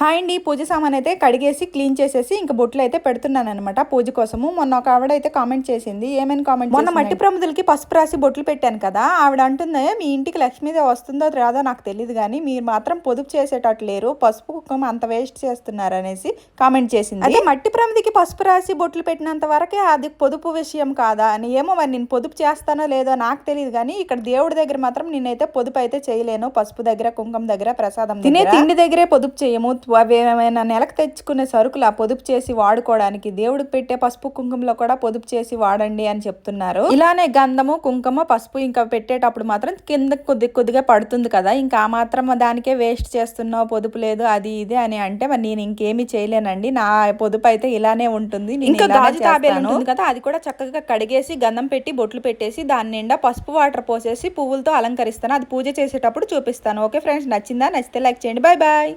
Hi అండి. పూజ సామాన్ అయితే కడిగేసి క్లీన్ చేసేసి ఇంకా బొట్లు అయితే పెడుతున్నాను అనమాట పూజ కోసము. మొన్న ఒక ఆవిడ అయితే కామెంట్ చేసింది. ఏమని కామెంట్ మొన్న మట్టి ప్రముదులకి పసుపు రాసి బొట్లు పెట్టాను కదా. ఆవిడ అంటుంది మీ ఇంటికి లక్ష్మీదేవి వస్తుందో రాదో నాకు తెలియదు కానీ మీరు మాత్రం పొదుపు చేసేటట్టు లేరు. పసుపు కుక్కం అంత వేస్ట్ చేస్తున్నారు అనేసి కామెంట్ చేసింది. అదే మట్టి ప్రమిదికి పసుపు రాసి బొట్లు పెట్టినంత వరకే అది పొదుపు విషయం కాదా అని ఏమో మరి నేను పొదుపు చేస్తానో లేదో నాకు తెలియదు కానీ ఇక్కడ దేవుడి దగ్గర మాత్రం నేనైతే పొదుపు అయితే చేయలేను. పసుపు దగ్గర కుంకుమ దగ్గర ప్రసాదం తినే తిండి దగ్గరే పొదుపు చేయము. ఏమైనా నెలకు తెచ్చుకునే సరుకులు ఆ పొదుపు చేసి వాడుకోవడానికి దేవుడికి పెట్టే పసుపు కుంకుమలో కూడా పొదుపు చేసి వాడండి అని చెప్తున్నారు. ఇలానే గంధము కుంకుమ పసుపు ఇంకా పెట్టేటప్పుడు మాత్రం కింద కొద్ది కొద్దిగా పడుతుంది కదా. ఇంకా ఆ మాత్రం దానికే వేస్ట్ చేస్తున్నావు పొదుపు లేదు అది ఇది అని అంటే మరి నేను ఇంకేమీ చేయలేనండి. నా పొదుపు అయితే ఇలానే ఉంటుంది. ఇంకా గాజు తాబేలు. ఉంటుంది కదా అది కూడా చక్కగా కడిగేసి గంధం పెట్టి బొట్లు పెట్టేసి దాని నిండా పసుపు వాటర్ పోసేసి పువ్వులతో అలంకరిస్తాను. అది పూజ చేసేటప్పుడు చూపిస్తాను. ఓకే ఫ్రెండ్స్ నచ్చిందా? నచ్చితే లైక్ చేయండి. Bye bye.